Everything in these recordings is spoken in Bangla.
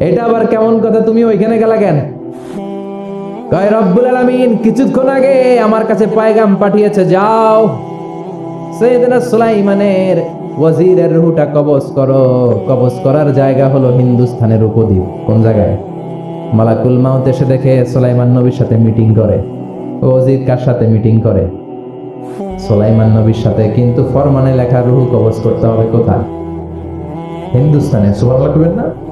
এটা আবার কেমন কথা? তুমি ওইখানে গেলা কেন? কয়, রব্বুল আলামিন, কিছুক্ষণ আগে আমার কাছে পায়গাম পাঠিয়েছে, যাও। সৈয়দনা সুলাইমানের ওয়াজিরের রুহুটা কবজ করো। কবজ করার জায়গা হলো উপদ্বীপ। কোন জায়গায়? মালাকুল মাউত এসে দেখে সুলাইমান নবীর সাথে মিটিং করে। ও ওজির কার সাথে মিটিং করে? সুলাইমান নবীর সাথে, কিন্তু ফরমানে লেখা রুহু কবজ করতে হবে কোথায়? হিন্দুস্তানে করবেন না?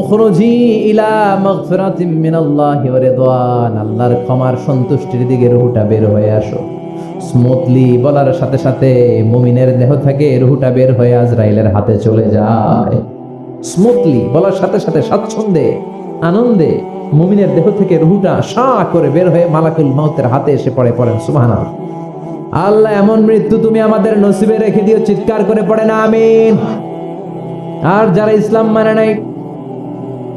উখরুজি ইলা মাগফিরাতিম মিনাল্লাহি ওয়া রিদওয়ান। আল্লাহর ক্ষমার সন্তুষ্টির দিকে রুহুটা বের হয়ে আসো। স্মুথলি বলার সাথে সাথে মুমিনের দেহ থেকে রুহুটা বের হয়ে আজরাইলের হাতে চলে যায়। স্মুথলি বলার সাথে সাথে স্বাচ্ছন্দ্যে, আনন্দে মুমিনের দেহ থেকে রুহুটা সা করে বের হয়ে মালাকুল মাউতের হাতে এসে পড়ে, পড়েন। সুবহানাল্লাহ। আল্লাহ, এমন মৃত্যু তুমি আমাদের নসিবে রেখে দিও, চিৎকার করে পড়ে না, আমিন। আর যারা ইসলাম মানে নাই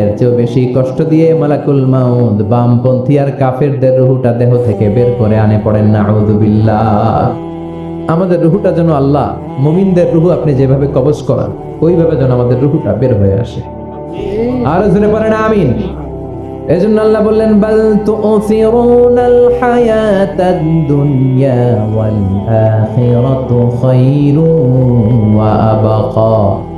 এর চেয়েও বেশি কষ্ট দিয়ে মালাকুল মাউদ বামপন্থী আর কাফেরদের রুহুটা দেহ থেকে বের করে আনে পড়েন না আমাদের রুহুটা যেন আল্লাহ, মুমিনদের রুহু আপনি যেভাবে কবজ করান, ওইভাবে যেন আমাদের রুহুটা বের হয়ে আসে। আর জোরে পড়েন আমিন। এজন্য আল্লাহ বললেন, বাল তুসিরুনাল হায়াতাদ দুনিয়া ওয়াল আখিরাতু খায়রুন ওয়া আবাকা।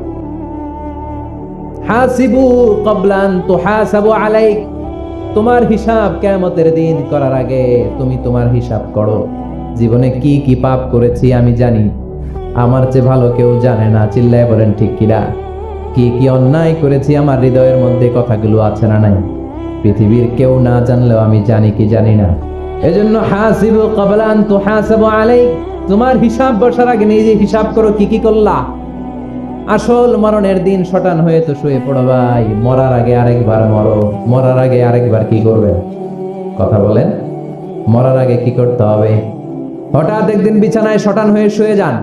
হাসিবু কবলান তো হাসাবু আলাইক। তোমার হিসাব কেমতের দিন করার আগে তুমি তোমার হিসাব করো। জীবনে কি কি পাপ করেছি আমি জানি। আমার চেয়ে ভালো কেউ জানে না, চিল্লায় বলেন, ঠিক কিরা? কি কি অন্যায় করেছি আমার হৃদয়ের মধ্যে কথাগুলো আছে না নাই? পৃথিবীর কেউ না জানলেও আমি জানি কি জানি না। এজন্য হাসিবু কবলান তো হাসাবু আলাইক। তোমার হিসাব বসার আগে নিজে হিসাব করো কি কি করলা। আসল মরণের দিন শটান হয়ে তো শুয়ে পড়ো ভাই। মরার আগে আরেকবার মরো। মরার আগে আরেকবার কি করবে? কথা বলেন। মরার আগে কি করতে হবে? হঠাৎ একদিন বিছানায় শটান হয়ে শুয়ে যান।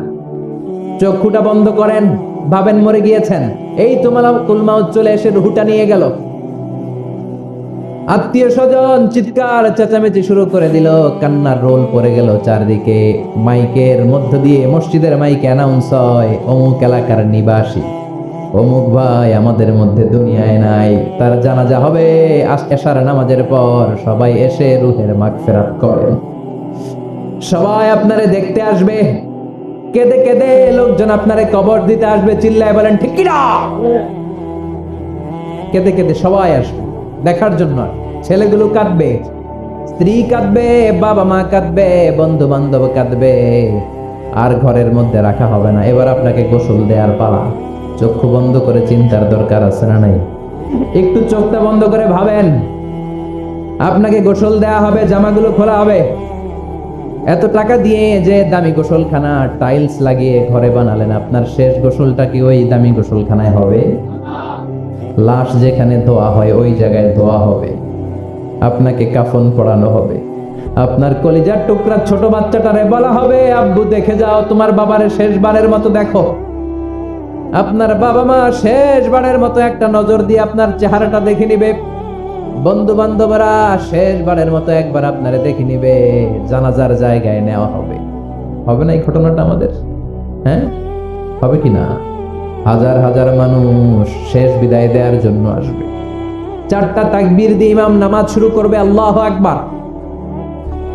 চক্ষুটা বন্ধ করেন। ভাবেন মরে গিয়েছেন। এই তোমার কুলমাউত চলে এসে রুহুটা নিয়ে গেল। আত্মীয় স্বজন চিৎকার, চেঁচামেচি শুরু করে দিল। কান্নার রোল পড়ে গেল চারদিকে। মাইকের মধ্য দিয়ে মসজিদের মাইকে অ্যানাউন্স হয়, অমুক এলাকার নিবাসী। অমুক ভাই আমাদের মধ্যে দুনিয়ায় নাই। তার জানাজা হবে এশার নামাজের পর। সবাই এসে রুহের মাগ ফেরাত করে সবাই আপনারে দেখতে আসবে। কেঁদে কেঁদে লোকজন আপনারে কবর দিতে আসবে, চিল্লায় বলেন, ঠিক কিনা? কেঁদে কেঁদে সবাই আসবে। দেখার জন্য ছেলেগুলো কাঁদবে, স্ত্রী কাঁদবে, বাবা মা কাঁদবে বন্ধু বান্ধব কাঁদবে। আর ঘরের মধ্যে রাখা হবে না। এবার আপনাকে গোসল দেওয়ার পালা। চক্ষু বন্ধ করে চিন্তার দরকার আছে না নাই? একটু চোখটা বন্ধ করে ভাবেন। আপনাকে গোসল দেয়া হবে, জামাগুলো খোলা হবে। এত টাকা দিয়ে যে দামি গোসলখানা, টাইলস লাগিয়ে ঘরে বানালেন, আপনার শেষ গোসলটা কি ওই দামি গোসলখানায় হবে? লাশ যেখানে ধোয়া হয়, ওই জায়গায় ধোয়া হবে। আপনাকে কাফন পড়ানো হবে। আপনার কলিজার টুকরা ছোট বাচ্চাটারে বলা হবে, আব্বু, দেখে যাও, তোমার বাবারে শেষবারের মতো দেখো। আপনার বাবা মা শেষবারের মতো একটা নজর দিয়ে আপনার চেহারাটা দেখে নিবে। বন্ধু বান্ধবরা শেষবারের মতো একবার আপনারে দেখে নিবে, জানাজার জায়গায় নেওয়া হবে। হবে না এই ঘটনাটা আমাদের? হ্যাঁ? হবে কি না? হাজার হাজার মানুষ শেষ বিদায় দেওয়ার জন্য আসবে। চারটা তাকবীর দিয়ে ইমাম নামাজ শুরু করবে, আল্লাহ আকবার।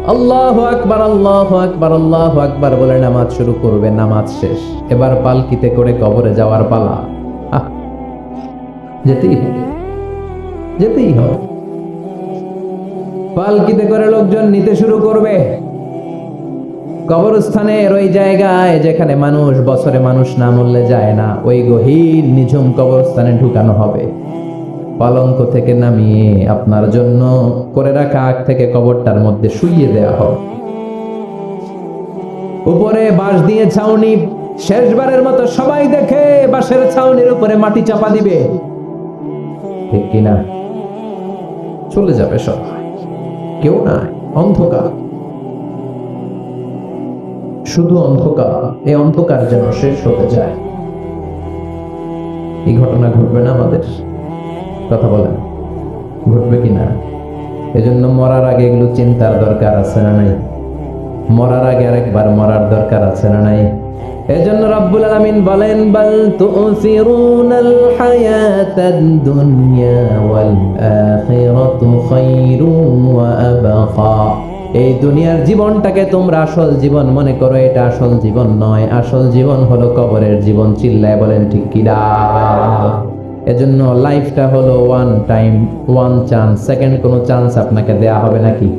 আল্লাহ আকবার আল্লাহ আকবার আল্লাহ আকবার বলে নামাজ শুরু করবে, নামাজ শেষ। এবার পালকিতে করে কবরে যাওয়ার পালা। যেতেই হবে। যেতেই হবে। পালকিতে করে লোকজন নিতে শুরু করবে। কবরস্থানের ওই জায়গায় যেখানে মানুষ, বছরে মানুষ না মরলে যায় না, ওই গহীর নিঝুম কবরস্থানে ঢুকানো হবে। পালঙ্ক থেকে নামিয়ে আপনার জন্য করে রাখা আগ থেকে কবরটার মধ্যে শুইয়ে দেওয়া হবে। উপরে বাঁশ দিয়ে ছাউনি, শেষবারের মতো সবাই দেখে বাঁশের ছাউনির উপরে মাটি চাপা দিবে। ঠিক কিনা? চলে যাবে সবাই কেউ নাই, অন্ধকার। শুধু অন্ধকার এই অন্ধকার যেন শেষ হতে যায় এই ঘটনা ঘটবে না আমাদের। কথা বলেন। ঘটবে কিনা এজন্য মরার আগে এগুলো চিন্তার দরকার আছে না নাই? মরার আগে আরেকবার মরার দরকার আছে না নাই? এজন্য রব্বুল আলামিন বলেন, বাল তুসিরুনাল হায়াতাদ দুনিয়া ওয়াল আখিরাতু খায়রুন ওয়া আবকা এই দুনিয়ার জীবনটাকে তোমরা আসল জীবন মনে করো, এটা আসল জীবন নয়। আসল জীবন হলো কবরের জীবন। চিল্লায় বলেন, ঠিক কিনা এজন্য লাইফটা হলো one time one chance second কোনো চান্স আপনাকে দেয়া হবে নাকি?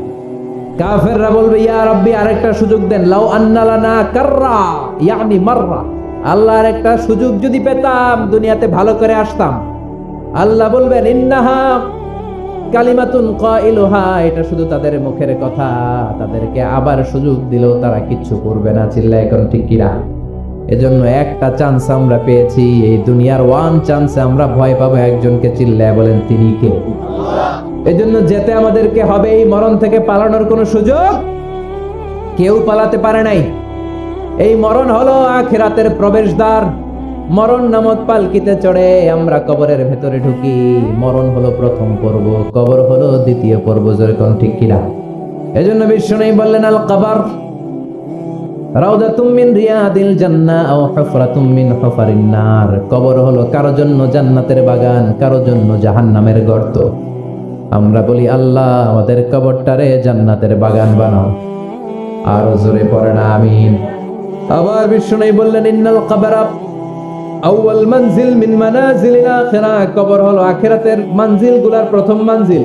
কাফেররা বলবে, ইয়া রাব্বি, আরেকটা সুযোগ দেন। লাউ আন্নালানা কাররা, ইয়ানি মাররা। আল্লাহর একটা সুযোগ যদি পেতাম, দুনিয়াতে ভালো করে আসতাম। আল্লাহ বলবেন, ইন্নাহা কালিমাতুন কাইলুহা। এটা শুধু তাদের মুখের কথা। তাদেরকে আবার সুযোগ দিলেও তারা কিচ্ছু করবে না চিল্লা এখন ঠিক কিরা এজন্য একটা চান্স আমরা পেয়েছি। এই দুনিয়ার ওয়ান চান্সে আমরা ভয় পাবো একজনকে চিল্লায় বলেন, তিনি কে? এজন্য যেতে আমাদেরকে হবে এই মরণ থেকে পালানোর কোনো সুযোগ? কেউ পালাতে পারে নাই। এই মরণ হলো আখিরাতের প্রবেশদ্বার। মরণ নামক পালকিতে চড়ে আমরা কবরের ভেতরে ঢুকি। মরণ হলো প্রথম পর্ব, কবর হলো দ্বিতীয় পর্ব যেরকম ঠিক কিনা? এজন্য বিষ্ণু বললেন আল কাবার রাউদাতুম মিন রিয়াদিল জান্নাহ আও হুফরাতুম মিন হুফারিন নার। কবর হলো কারও জন্য জান্নাতের বাগান, কারও জন্য জাহান্নামের গর্ত। আমরা বলি, আল্লাহ, আমাদের কবরটারে জান্নাতের বাগান বানাও। আর জোরে পড়ে না, আমিন। আবার বিষ্ণু বললেন, ইন্নাল কাবারা আউয়াল মানজিল মিন মানাজিলিল আখিরা। কবর হলো আখিরাতের মানজিলগুলার প্রথম মানজিল।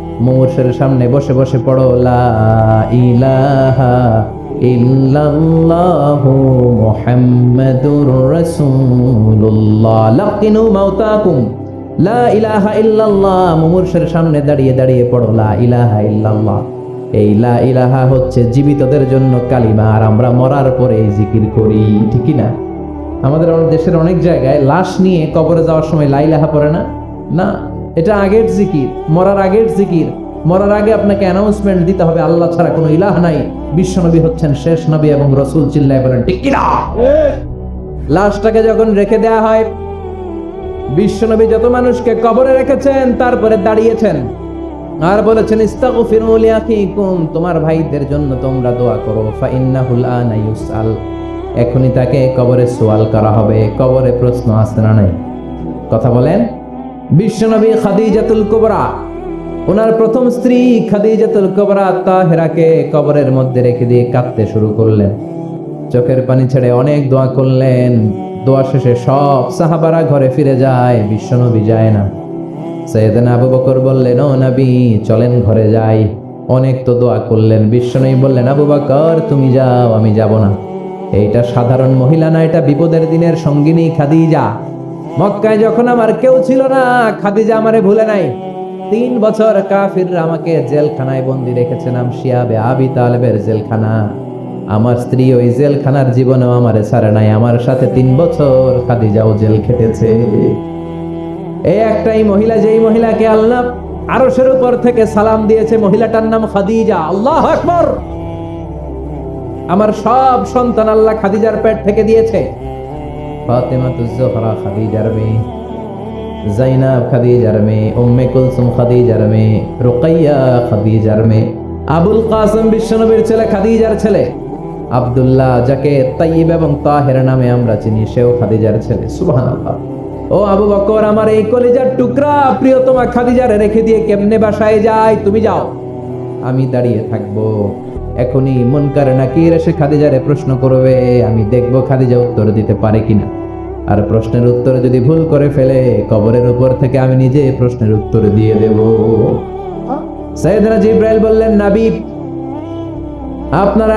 মুমূর্ষের সামনে বসে বসে পড়ো, লা ইলাহা ইল্লাল্লাহু মুহাম্মাদুর রাসূলুল্লাহ। লাকিনু মাউতাকুম লা ইলাহা ইল্লাল্লাহ। মুমূর্ষের সামনে দাঁড়িয়ে দাঁড়িয়ে পড়ো, লা ইলাহা ইল্লাল্লাহ। এই লা ইলাহা হচ্ছে জীবিতদের জন্য কালিমা, আর আমরা মরার পরে এই জিকির করি ঠিকই না? আমাদের দেশের অনেক জায়গায় লাশ নিয়ে কবরে যাওয়ার সময় লাইলাহা পড়ে না? না। এটা আগের জিকির, মরার আগের জিকির। মরার আগে আপনাকে অ্যানাউন্সমেন্ট দিতে হবে, আল্লাহ ছাড়া কোনো ইলাহ নাই। বিশ্বনবী হচ্ছেন শেষ নবী এবং রসুল, চিল্লায় বলেন, ঠিক লাশটাকে যখন রেখে দেয়া হয় বিশ্বনবী যত মানুষকে কবরে রেখেছেন, তারপরে দাঁড়িয়েছেন। আর বলেছেন, ইস্তাগফিরু লিআখিকুম তোমার ভাইদের জন্য তোমরা দোয়া করো ফা ইন্নাহুল আনা এখনই তাকে কবরে সোয়াল করা হবে কবরে প্রশ্ন আসে না নাই কথা বলেন? বিশ্বনবী খাদিজাতুল কুবরা, ওনার প্রথম স্ত্রী খাদিজাতুল কুবরা তাহেরাকে কবরের মধ্যে রেখে দিয়ে কাঁদতে শুরু করলেন। চোখের পানি ছেড়ে অনেক দোয়া করলেন। দোয়া শেষে সব সাহাবারা ঘরে ফিরে যায়, বিশ্বনবী যায় না। সৈয়দনা আবু বকর বললেন, ও নবী, চলেন ঘরে যাই। অনেক তো দোয়া করলেন। বিশ্বনবী বললেন, আবু বকর, তুমি যাও, আমি যাব না। এইটা সাধারণ মহিলা না, এটা বিপদের দিনের সঙ্গিনী খাদিজা। মক্কায় যখন আমার কেউ ছিল না, খাদিজা আমারে ভুলে নাই। তিন বছর কাফিররা আমাকে জেলখানায় বন্দি রেখেছে নাম শিয়াবে আবি তালেবের জেলখানা। আমার স্ত্রী ওই জেলখানার জীবনেও আমারে ছাড়ে নাই। আমার সাথে তিন বছর খাদিজাও জেল খেটেছে। এই একটাই মহিলা, যেই মহিলাকে আল্লাহ আরশের উপর থেকে সালাম দিয়েছে, মহিলাটার নাম খাদিজা। আল্লাহ আকবর! আমার সব সন্তান আল্লাহ খাদিজার পেট থেকে দিয়েছে। ফাতেমা তুজোহরা খাদিজার মেয়ে, জাইনাব খাদিজার মেয়ে, উম্মে কুলসুম খাদিজার মেয়ে, রুকাইয়া খাদিজার মেয়ে, আবুল কাসম বিশ্বনবীর ছেলে খাদিজার ছেলে, আব্দুল্লাহ যাকে তাইব এবং তাহের নামে আমরা চিনি, সেও খাদিজার ছেলে। সুবহানাল্লাহ। ও আবু বকর, আমার এই কলিজার টুকরা প্রিয়তমা খাদিজারে রেখে দিয়ে কেমনে বাসায় যায়? তুমি যাও। আমি দাঁড়িয়ে থাকব। এখনই মনকার নাকির এসে খাদিজারে প্রশ্ন করবে, আমি দেখব খাদিজা উত্তর দিতে পারে কিনা। আর প্রশ্নের উত্তর যদি ভুল করে ফেলে, কবরের উপর থেকে আমি নিজে প্রশ্নের উত্তর দিয়ে দেব। বললেন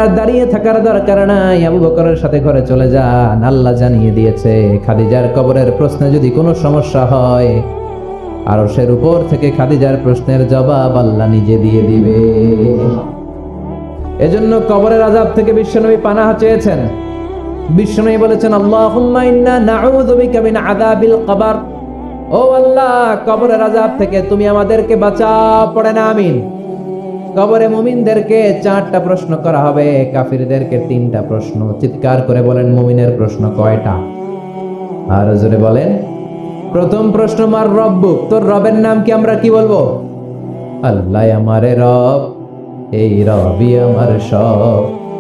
আর দাঁড়িয়ে থাকার দরকার নাই। আবু বকরের সাথে ঘরে চলে যান। আল্লাহ জানিয়ে দিয়েছে, খাদিজার কবরের প্রশ্নে যদি কোনো সমস্যা হয়, আরশের উপর থেকে খাদিজার প্রশ্নের জবাব আল্লাহ নিজে দিয়ে দিবে। এজন্য কবরের আজাব থেকে বিশ্বনবী পানাহা চেয়েছেন। বিশ্বনবী বলেছেন, আল্লাহুম্মা ইন্না নাউযু বিকা মিন আযাবিল কবর। ও আল্লাহ, কবরের আজাব থেকে তুমি আমাদেরকে বাঁচাও, পড়ে না, আমিন। কবরে মুমিনদেরকে চারটা প্রশ্ন করা হবে, কাফিরদেরকে তিনটা প্রশ্ন। চিৎকার করে বলেন, মুমিনের প্রশ্ন কয়টা? আর জোরে বলেন, প্রথম প্রশ্ন, মার রব্বুক? তোর রবের নাম কি আমরা কি বলব? আল্লাহ আমারে রব, এই রবি আমার সব।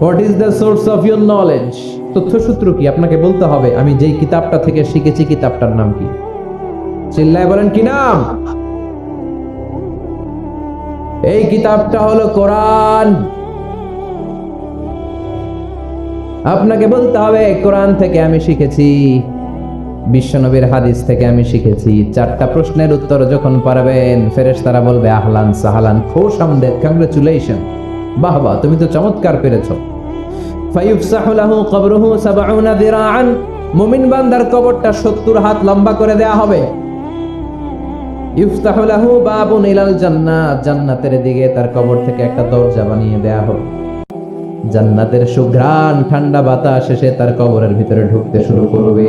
What is the source of your knowledge তথ্যসূত্র কি? আপনাকে বলতে হবে, আমি যেই কিতাবটা থেকে শিখেছি, কিতাবটার নাম কি? চিল্লায় বলেন, কি নাম? এই কিতাবটা হলো কোরআন। আপনাকে বলতে হবে, কোরআন থেকে আমি শিখেছি, বিশ্বনবীর হাদিস থেকে আমি শিখেছি। চারটা প্রশ্নের উত্তর যখন পারবেন ফেরেশ তারা বলবে, আহলান সাহালান, খোশ আমদের কংগ্রেচুলেশন বাহ বাহ তুমি তো চমৎকার পেরেছ। ফায়ুফসাহু কবরুহু সাবউনা দিরাআন, মুমিন বান্দার কবরটা 70 হাত লম্বা করে দেয়া হবে। ইফতাহু বাবুন ইলাল জান্নাত, জান্নাতের তার সুঘ্রাণ ঠান্ডা বাতাস এসে তার কবরের ভিতরে ঢুকতে শুরু করবে।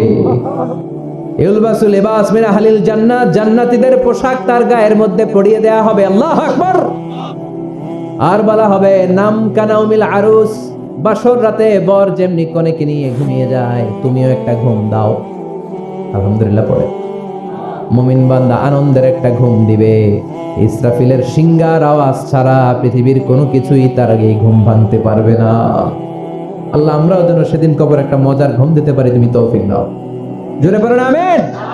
ইউলবাসু লিবাস মিন আহলিল জান্নাত, জান্নাতীদের পোশাক তার গায়ের মধ্যে পরিয়ে দেয়া হবে। আল্লাহু আর বলা হবে, নাম কানাউমিল আরুস, বাসর রাতে বর যেমনি কনেকে নিয়ে ঘুমিয়ে যায়, তুমিও একটা ঘুম দাও। আলহামদুলিল্লাহ পড়ে। মুমিন বান্দা আনন্দের একটা ঘুম দিবে। ইসরাফিলের সিঙ্গার আওয়াজ ছাড়া পৃথিবীর কোনো কিছুই তার আগে ঘুম ভাঙতে পারবে না। আল্লাহ, আমরাও যেন সেদিন কবর একটা মজার ঘুম দিতে পারি, তুমি তৌফিক দাও। জোরে পড়েন আমেন।